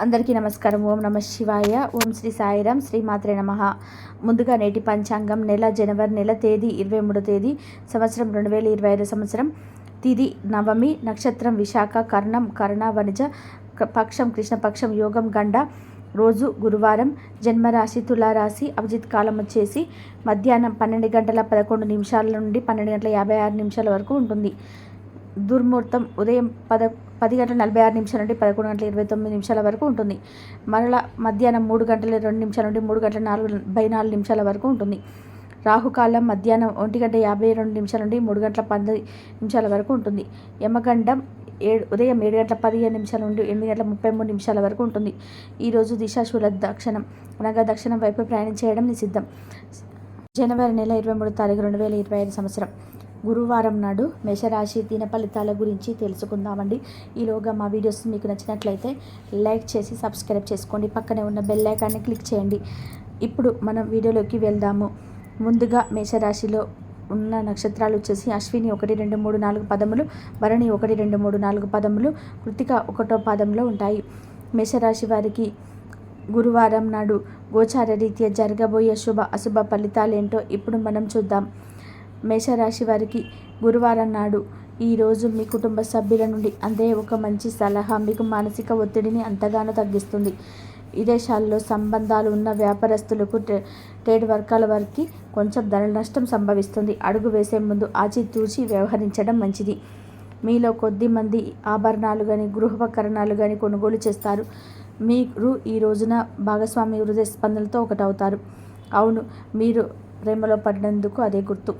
అందరికీ నమస్కారం. ఓం నమ శివాయ. ఓం శ్రీ సాయిరాం. శ్రీమాత్రే నమ. ముందుగా నేటి పంచాంగం నెల జనవరి నెల తేదీ ఇరవై మూడో తేదీ సంవత్సరం రెండు వేల ఇరవై ఐదు సంవత్సరం. తిది నవమి నక్షత్రం విశాఖ కర్ణం కర్ణ వనిజ క- పక్షం కృష్ణపక్షం యోగం గండ. రోజు గురువారం జన్మరాశి తులారాశి అభిజిత్ కాలం వచ్చేసి మధ్యాహ్నం పన్నెండు గంటల పదకొండు నిమిషాల నుండి పన్నెండు గంటల యాభై ఆరు నిమిషాల వరకు ఉంటుంది. దుర్ముహూర్తం ఉదయం పద పది గంటల నలభై ఆరు నిమిషాల నుండి పదకొండు గంటల ఇరవై తొమ్మిది నిమిషాల వరకు ఉంటుంది. మరలా మధ్యాహ్నం మూడు గంటల రెండు నిమిషాల నుండి మూడు గంటల నాలుగు బై నాలుగు నిమిషాల వరకు ఉంటుంది. రాహుకాలం మధ్యాహ్నం ఒంటి గంట యాభై రెండు నిమిషాల నుండి మూడు గంటల పంతొమ్మిది నిమిషాల వరకు ఉంటుంది. యమగండం ఏడు ఉదయం ఏడు గంటల పదిహేను నిమిషాల నుండి ఎనిమిది గంటల ముప్పై మూడు నిమిషాల వరకు ఉంటుంది. ఈరోజు దిశాశూల దక్షిణం అనగా దక్షిణం వైపు ప్రయాణం చేయడం నిషిద్ధం. జనవరి నెల ఇరవై మూడు తారీఖు రెండు వేల ఇరవై ఐదు సంవత్సరం. గురువారం నాడు మేషరాశి దిన ఫలితాల గురించి తెలుసుకుందామండి. ఈలోగా మా వీడియోస్ మీకు నచ్చినట్లయితే లైక్ చేసి సబ్స్క్రైబ్ చేసుకోండి. పక్కనే ఉన్న బెల్ ఐకాన్ని క్లిక్ చేయండి. ఇప్పుడు మనం వీడియోలోకి వెళ్దాము. ముందుగా మేషరాశిలో ఉన్న నక్షత్రాలు వచ్చేసి అశ్విని ఒకటి రెండు మూడు నాలుగు పదములు భరణి ఒకటి రెండు మూడు నాలుగు పదములు కృతిక ఒకటో పాదంలో ఉంటాయి. మేషరాశి వారికి గురువారం నాడు గోచార రీత్యా జరగబోయే శుభ అశుభ ఫలితాలేంటో ఇప్పుడు మనం చూద్దాం. మేషరాశి వారికి గురువారం నాడు ఈరోజు మీ కుటుంబ సభ్యుల నుండి అందే ఒక మంచి సలహా మీకు మానసిక ఒత్తిడిని అంతగానో తగ్గిస్తుంది. విదేశాల్లో సంబంధాలు ఉన్న వ్యాపారస్తులకు ట్రే- ట్రేడ్ వర్గాల వారికి కొంచెం ధన నష్టం సంభవిస్తుంది. అడుగు వేసే ముందు ఆచితూచి వ్యవహరించడం మంచిది. మీలో కొద్ది మంది ఆభరణాలు కానీ గృహోపకరణాలు కానీ కొనుగోలు చేస్తారు. మీరు ఈ రోజున భాగస్వామి హృదయ స్పందనలతో ఒకటవుతారు. అవును మీరు ప్రేమలో పడినందుకు అదే గుర్తు.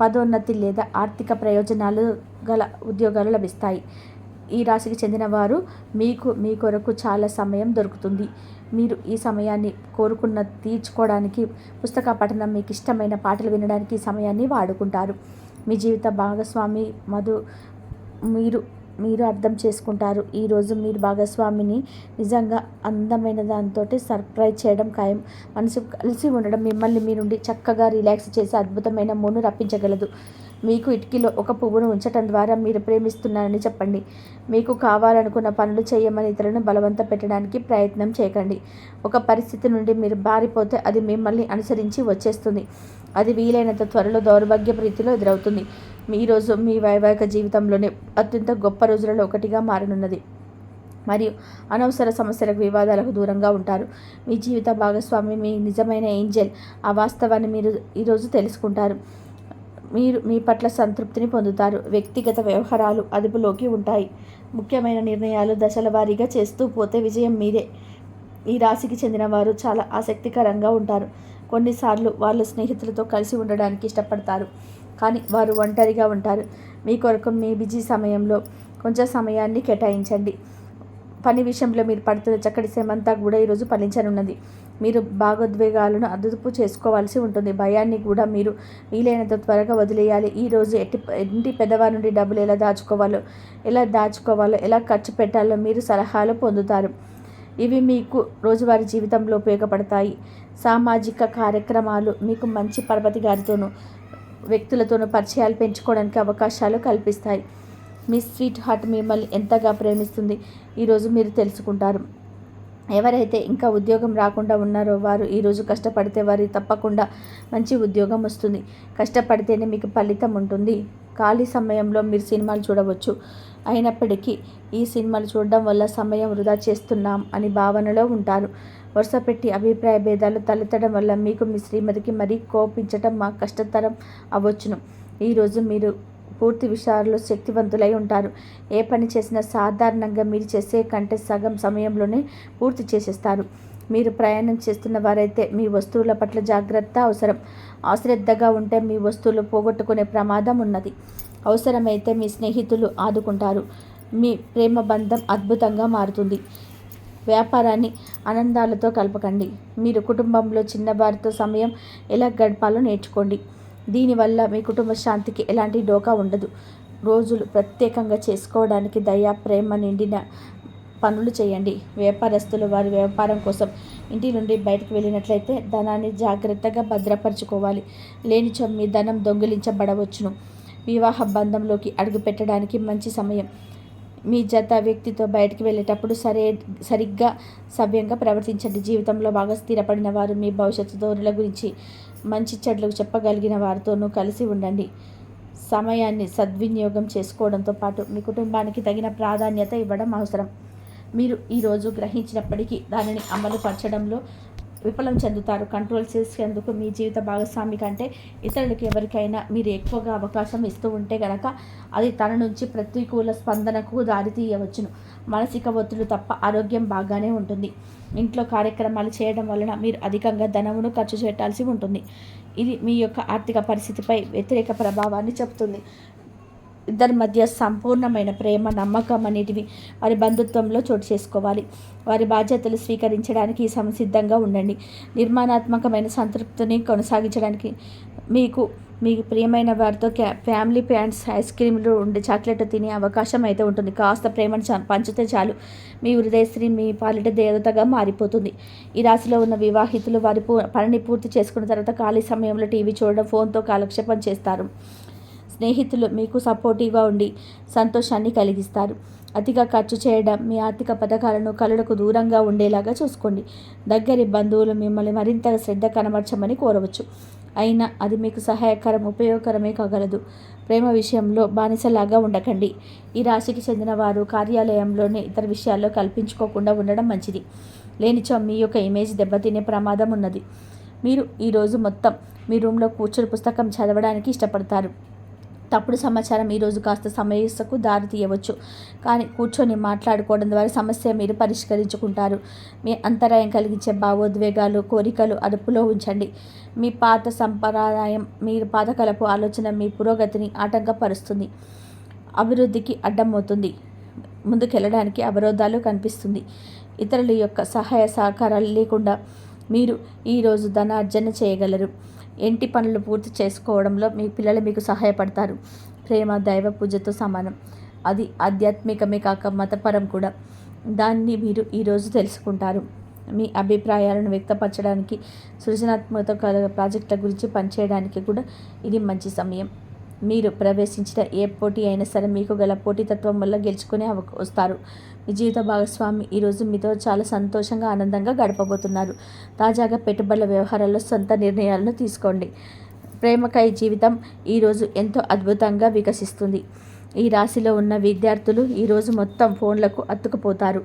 పదోన్నతి లేదా ఆర్థిక ప్రయోజనాలు గల ఉద్యోగాలు లభిస్తాయి. ఈ రాశికి చెందిన వారు మీకు మీ కొరకు చాలా సమయం దొరుకుతుంది. మీరు ఈ సమయాన్ని కోరుకున్న తీర్చుకోవడానికి పుస్తక పఠనం మీకు ఇష్టమైన పాటలు వినడానికి ఈ సమయాన్ని వాడుకుంటారు. మీ జీవిత భాగస్వామి మధు మీరు మీరు అర్థం చేసుకుంటారు. ఈరోజు మీరు భాగస్వామిని నిజంగా అందమైన దాంతో సర్ప్రైజ్ చేయడం ఖాయం. మనసు కలిసి ఉండడం మిమ్మల్ని మీ నుండి చక్కగా రిలాక్స్ చేసి అద్భుతమైన మూను రప్పించగలదు. మీకు ఇటుకలో ఒక పువ్వును ఉంచటం ద్వారా మీరు ప్రేమిస్తున్నారని చెప్పండి. మీకు కావాలనుకున్న పనులు చేయమని ఇతరులను బలవంత పెట్టడానికి ప్రయత్నం చేయకండి. ఒక పరిస్థితి నుండి మీరు బారిపోతే అది మిమ్మల్ని అనుసరించి వచ్చేస్తుంది. అది వీలైనంత త్వరలో దౌర్భాగ్య ప్రీతిలో ఎదురవుతుంది. మీ రోజు మీ వైవాహిక జీవితంలోనే అత్యంత గొప్ప రోజులలో ఒకటిగా మారనున్నది. మరియు అనవసర సమస్యలకు వివాదాలకు దూరంగా ఉంటారు. మీ జీవిత భాగస్వామి మీ నిజమైన ఏంజల్ ఆ వాస్తవాన్ని మీరు ఈరోజు తెలుసుకుంటారు. మీరు మీ పట్ల సంతృప్తిని పొందుతారు. వ్యక్తిగత వ్యవహారాలు అదుపులోకి ఉంటాయి. ముఖ్యమైన నిర్ణయాలు దశల వారీగా చేస్తూ పోతే విజయం మీదే. ఈ రాశికి చెందిన వారు చాలా ఆసక్తికరంగా ఉంటారు. కొన్నిసార్లు వాళ్ళు స్నేహితులతో కలిసి ఉండడానికి ఇష్టపడతారు. కానీ వారు ఒంటరిగా ఉంటారు. మీ కొరకు మీ బిజీ సమయంలో కొంచెం సమయాన్ని కేటాయించండి. పని విషయంలో మీరు పడుతున్న చక్కటి శ్రమంతా కూడా ఈరోజు ఫలించనున్నది. మీరు భాగోద్వేగాలను అదుపు చేసుకోవాల్సి ఉంటుంది. భయాన్ని కూడా మీరు వీలైనంత త్వరగా వదిలేయాలి. ఈరోజు ఎట్టి ఇంటి పెద్దవారి నుండి డబ్బులు ఎలా దాచుకోవాలో ఎలా దాచుకోవాలో ఎలా ఖర్చు పెట్టాలో మీరు సలహాలు పొందుతారు. ఇవి మీకు రోజువారీ జీవితంలో ఉపయోగపడతాయి. సామాజిక కార్యక్రమాలు మీకు మంచి పరపతి గారితోనూ వ్యక్తులతోనూ పరిచయాలు పెంచుకోవడానికి అవకాశాలు కల్పిస్తాయి. మీ స్వీట్ హార్ట్ మిమ్మల్ని ఎంతగా ప్రేమిస్తుంది? ఈరోజు మీరు తెలుసుకుంటారు. ఎవరైతే ఇంకా ఉద్యోగం రాకుండా ఉన్నారో వారు ఈరోజు కష్టపడితే వారి తప్పకుండా మంచి ఉద్యోగం వస్తుంది. కష్టపడితేనే మీకు ఫలితం ఉంటుంది. ఖాళీ సమయంలో మీరు సినిమాలు చూడవచ్చు. అయినప్పటికీ ఈ సినిమాలు చూడడం వల్ల సమయం వృధా చేస్తున్నాం అని భావనలో ఉంటారు. వరుసపెట్టి అభిప్రాయ భేదాలు తలెత్తడం వల్ల మీకు మీ శ్రీమతికి మరీ కోపించటం మా కష్టతరం అవ్వచ్చును. ఈరోజు మీరు పూర్తి విషయాల్లో శక్తివంతులై ఉంటారు. ఏ పని చేసినా సాధారణంగా మీరు చేసే కంటే సగం సమయంలోనే పూర్తి చేసేస్తారు. మీరు ప్రయాణం చేస్తున్న వారైతే మీ వస్తువుల పట్ల జాగ్రత్త అవసరం. అశ్రద్ధగా ఉంటే మీ వస్తువులు పోగొట్టుకునే ప్రమాదం ఉన్నది. అవసరమైతే మీ స్నేహితులు ఆదుకుంటారు. మీ ప్రేమ బంధం అద్భుతంగా మారుతుంది. వ్యాపారాన్ని ఆనందాలతో కలపకండి. మీరు కుటుంబంలో చిన్నవారితో సమయం ఎలా గడపాలో నేర్చుకోండి. దీనివల్ల మీ కుటుంబ శాంతికి ఎలాంటి డోకా ఉండదు. రోజులు ప్రత్యేకంగా చేసుకోవడానికి దయా ప్రేమ నిండిన పనులు చేయండి. వ్యాపారస్తులు వారి వ్యాపారం కోసం ఇంటి నుండి బయటకు వెళ్ళినట్లయితే ధనాన్ని జాగ్రత్తగా భద్రపరచుకోవాలి. లేనిచో మీ ధనం దొంగిలించబడవచ్చును. వివాహ బంధంలోకి అడుగుపెట్టడానికి మంచి సమయం. మీ జత వ్యక్తితో బయటికి వెళ్ళేటప్పుడు సరే సరిగ్గా సవ్యంగా ప్రవర్తించండి. జీవితంలో బాగా స్థిరపడిన వారు మీ భవిష్యత్తు ధోరణుల గురించి మంచి చెడ్లకు చెప్పగలిగిన వారితోనూ కలిసి ఉండండి. సమయాన్ని సద్వినియోగం చేసుకోవడంతో పాటు మీ కుటుంబానికి తగిన ప్రాధాన్యత ఇవ్వడం అవసరం. మీరు ఈరోజు గ్రహించినప్పటికీ దానిని అమలు పరచడంలో విఫలం చెందుతారు. కంట్రోల్ చేసేందుకు మీ జీవిత భాగస్వామి కంటే ఇతరులకు ఎవరికైనా మీరు ఎక్కువగా అవకాశం ఇస్తూ ఉంటే గనక అది తన నుంచి ప్రతికూల స్పందనకు దారితీయవచ్చును మానసిక ఒత్తిడి తప్ప ఆరోగ్యం బాగానే ఉంటుంది. ఇంట్లో కార్యక్రమాలు చేయడం వలన మీరు అధికంగా ధనమును ఖర్చు పెట్టాల్సి ఉంటుంది. ఇది మీ యొక్క ఆర్థిక పరిస్థితిపై వ్యతిరేక ప్రభావాన్ని చెబుతుంది ఇద్దరి మధ్య సంపూర్ణమైన ప్రేమ నమ్మకం అనేటివి వారి బంధుత్వంలో చోటు చేసుకోవాలి. వారి బాధ్యతలు స్వీకరించడానికి సంసిద్ధంగా ఉండండి. నిర్మాణాత్మకమైన సంతృప్తిని కొనసాగించడానికి మీకు మీకు ప్రియమైన వారితో క్యా ఫ్యామిలీ ప్యాంట్స్ ఐస్ క్రీమ్లు ఉండే చాక్లెట్ తినే అవకాశం అయితే ఉంటుంది. కాస్త ప్రేమను పంచితే చాలు. మీ హృదయశ్రీ మీ పాలిట దేవతగా మారిపోతుంది. ఈ రాశిలో ఉన్న వివాహితులు వారి పనిని పూర్తి చేసుకున్న తర్వాత ఖాళీ సమయంలో టీవీ చూడడం ఫోన్తో కాలక్షేపం చేస్తారు. స్నేహితులు మీకు సపోర్టివ్గా ఉండి సంతోషాన్ని కలిగిస్తారు. అతిగా ఖర్చు చేయడం మీ ఆర్థిక పథకాలను కళలకు దూరంగా ఉండేలాగా చూసుకోండి. దగ్గరి బంధువులు మిమ్మల్ని మరింత శ్రద్ధ కనబరచమని కోరవచ్చు. అయినా అది మీకు సహాయకరం ఉపయోగకరమే కాగలదు. ప్రేమ విషయంలో బానిసలాగా ఉండకండి. ఈ రాశికి చెందిన వారు కార్యాలయంలోనే ఇతర విషయాల్లో కల్పించుకోకుండా ఉండడం మంచిది. లేనిచో మీ యొక్క ఇమేజ్ దెబ్బతినే ప్రమాదం ఉన్నది. మీరు ఈరోజు మొత్తం మీ రూమ్లో కూర్చొని పుస్తకం చదవడానికి ఇష్టపడతారు. తప్పుడు సమాచారం ఈరోజు కాస్త సమస్యకు దారి తీయవచ్చు. కానీ కూర్చొని మాట్లాడుకోవడం ద్వారా సమస్య మీరు పరిష్కరించుకుంటారు. మీ అంతరాయం కలిగించే భావోద్వేగాలు కోరికలు అదుపులో ఉంచండి. మీ పాత సంప్రదాయం మీరు పాతకలపు ఆలోచన మీ పురోగతిని ఆటంకపరుస్తుంది. అభివృద్ధికి అడ్డమవుతుంది. ముందుకెళ్ళడానికి అవరోధాలు కనిపిస్తుంది. ఇతరుల యొక్క సహాయ సహకారాలు లేకుండా మీరు ఈరోజు ధనార్జన చేయగలరు. ఇంటి పనులు పూర్తి చేసుకోవడంలో మీ పిల్లలు మీకు సహాయపడతారు. ప్రేమ దైవ పూజతో సమానం. అది ఆధ్యాత్మికమే కాక మతపరం కూడా. దాన్ని మీరు ఈరోజు తెలుసుకుంటారు. మీ అభిప్రాయాలను వ్యక్తపరచడానికి సృజనాత్మక ప్రాజెక్టుల గురించి పనిచేయడానికి కూడా ఇది మంచి సమయం. మీరు ప్రవేశించిన ఏ పోటీ అయినా సరే మీకు గల పోటీతత్వం వల్ల గెలుచుకునే వస్తారు. మీ జీవిత భాగస్వామి ఈరోజు మీతో చాలా సంతోషంగా ఆనందంగా గడపబోతున్నారు. తాజాగా పెట్టుబడుల వ్యవహారాల్లో సొంత నిర్ణయాలను తీసుకోండి. ప్రేమకై జీవితం ఈరోజు ఎంతో అద్భుతంగా వికసిస్తుంది. ఈ రాశిలో ఉన్న విద్యార్థులు ఈరోజు మొత్తం ఫోన్లకు అత్తుకుపోతారు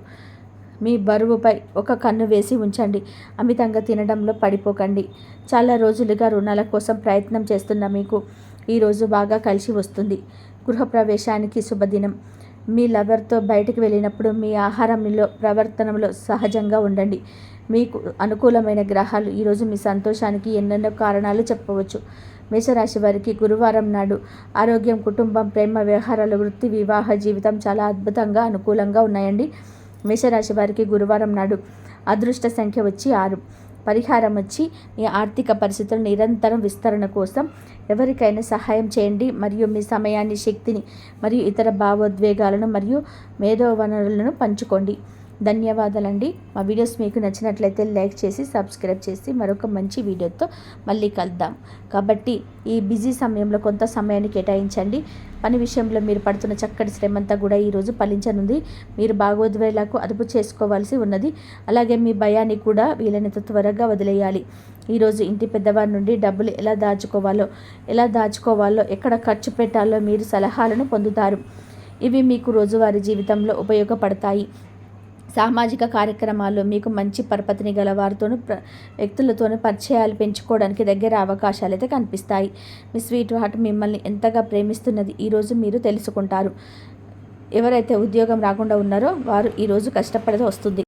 మీ బరువుపై ఒక కన్ను వేసి ఉంచండి. అమితంగా తినడంలో పడిపోకండి. చాలా రోజులుగా రుణాల కోసం ప్రయత్నం చేస్తున్న మీకు ఈరోజు బాగా కలిసి వస్తుంది. గృహప్రవేశానికి శుభదినం. మీ లవర్తో బయటకు వెళ్ళినప్పుడు మీ ఆహారంలో ప్రవర్తనలో సహజంగా ఉండండి. మీకు అనుకూలమైన గ్రహాలు ఈరోజు మీ సంతోషానికి ఎన్నెన్నో కారణాలు చెప్పవచ్చు. మేషరాశి వారికి గురువారం నాడు ఆరోగ్యం కుటుంబం ప్రేమ వ్యవహారాలు వృత్తి వివాహ జీవితం చాలా అద్భుతంగా అనుకూలంగా ఉన్నాయండి. మేషరాశి వారికి గురువారం నాడు అదృష్ట సంఖ్య వచ్చి ఆరు. పరిహారం వచ్చి మీ ఆర్థిక పరిస్థితుల నిరంతరం విస్తరణ కోసం ఎవరికైనా సహాయం చేయండి. మరియు మీ సమయాన్ని శక్తిని మరియు ఇతర భావోద్వేగాలను మరియు మేధో వనరులను పంచుకోండి. ధన్యవాదాలండి. మా వీడియోస్ మీకు నచ్చినట్లయితే లైక్ చేసి సబ్స్క్రైబ్ చేసి మరొక మంచి వీడియోతో మళ్ళీ కలుద్దాం. కాబట్టి ఈ బిజీ సమయంలో కొంత సమయాన్ని కేటాయించండి. పని విషయంలో మీరు పడుతున్న చక్కటి శ్రమంతా కూడా ఈరోజు ఫలించనుంది. మీరు భాగోద్వేలకు అదుపు చేసుకోవాల్సి ఉన్నది. అలాగే మీ భయాన్ని కూడా వీలైనంత త్వరగా వదిలేయాలి. ఈరోజు ఇంటి పెద్దవారి నుండి డబ్బులు ఎలా దాచుకోవాలో ఎలా దాచుకోవాలో ఎక్కడ ఖర్చు పెట్టాలో మీరు సలహాలను పొందుతారు. ఇవి మీకు రోజువారీ జీవితంలో ఉపయోగపడతాయి. సామాజిక కార్యక్రమాల్లో మీకు మంచి పరపతిని గల వారితోనూ ప్ర వ్యక్తులతోనూ పరిచయాలు పెంచుకోవడానికి దగ్గర అవకాశాలు అయితే కనిపిస్తాయి. మీ స్వీట్ హార్ట్ మిమ్మల్ని ఎంతగా ప్రేమిస్తున్నది ఈరోజు మీరు తెలుసుకుంటారు. ఎవరైతే ఉద్యోగం రాకుండా ఉన్నారో వారు ఈరోజు కష్టపడదు వస్తుంది.